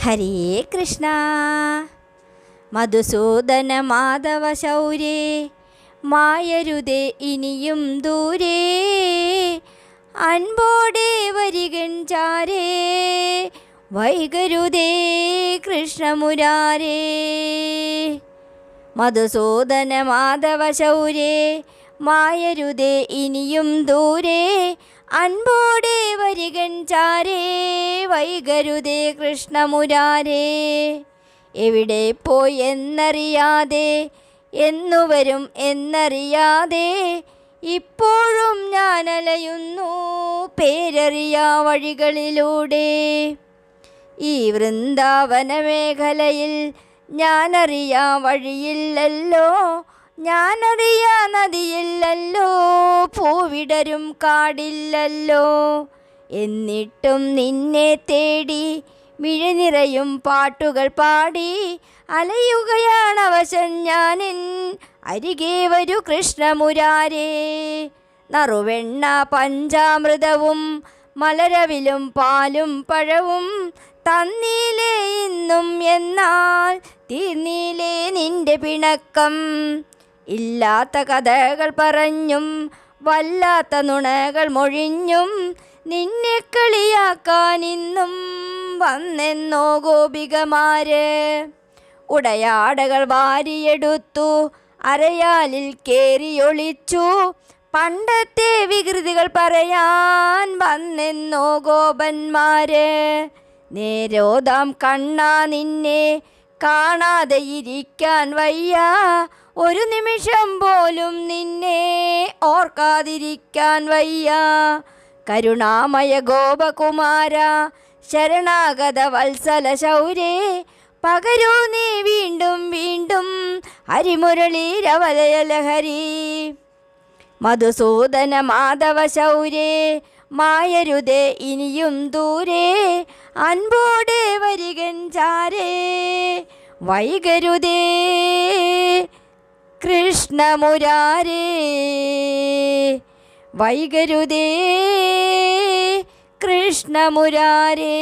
ഹരേ കൃഷ്ണ. മധുസൂദന മാധവ ശൗരേ മായരുതേ ഇനിയും ദൂരേ അൻപോടെ വരികൻ ചാരേ വൈകരുതേ കൃഷ്ണമുരാരേ മധുസൂദന മാധവ ശൗരേ മായരുതേ ഇനിയും ദൂരേ അൻപോടെ വരികൻ ചാരേ വൈകരുതേ കൃഷ്ണമുരാരേ. എവിടെ പോയി എന്നറിയാതെ എന്നുവരും എന്നറിയാതെ ഇപ്പോഴും ഞാൻ അലയുന്നു പേരറിയാ വഴികളിലൂടെ. ഈ വൃന്ദാവന മേഖലയിൽ ഞാനറിയാ വഴിയില്ലല്ലോ ഞാനറിയാ നദിയില്ലല്ലോ പൂവിടരും കാടില്ലല്ലോ. എന്നിട്ടും നിന്നെ തേടി മിഴിനിറയും പാട്ടുകൾ പാടി അലയുകയാണവശൻ ഞാനിൻ അരികെ വരൂ കൃഷ്ണമുരാരേ. നറുവെണ്ണ പഞ്ചാമൃതവും മലരവിലും പാലും പഴവും തന്നീലേ ഇന്നും എന്നാൽ തീർന്നീലേ നിന്റെ പിണക്കം. ഇല്ലാത്ത കഥകൾ പറഞ്ഞും വല്ലാത്ത നുണകൾ മൊഴിഞ്ഞും നിന്നെ കളിയാക്കാൻ ഇന്നും വന്നെന്നോ ഗോപികമാര്. ഉടയാടകൾ വാരിയെടുത്തു അരയാലിൽ കേറിയൊളിച്ചു പണ്ടത്തെ വികൃതികൾ പറയാൻ വന്നെന്നോ ഗോപന്മാര്. നേരോദാം കണ്ണാ നിന്നെ കാണാതെ ഇരിക്കാൻ വയ്യ. ഒരു നിമിഷം പോലും നിന്നെ ഓർക്കാതിരിക്കാൻ വയ്യ. കരുണാമയ ഗോപകുമാര ശരണാഗത വത്സല ശൗരേ പകരൂ നീ വീണ്ടും വീണ്ടും ഹരിമുരളി രവലയലഹരി. മധുസൂദന മാധവ ശൗരേ മായരുതേ ഇനിയും ദൂരേ അൻപോടെ വരികൻ ചാരേ വൈകരുതേ. കൃഷ്ണമുരാരേ വൈകരുതേ കൃഷ്ണമുരാരേ.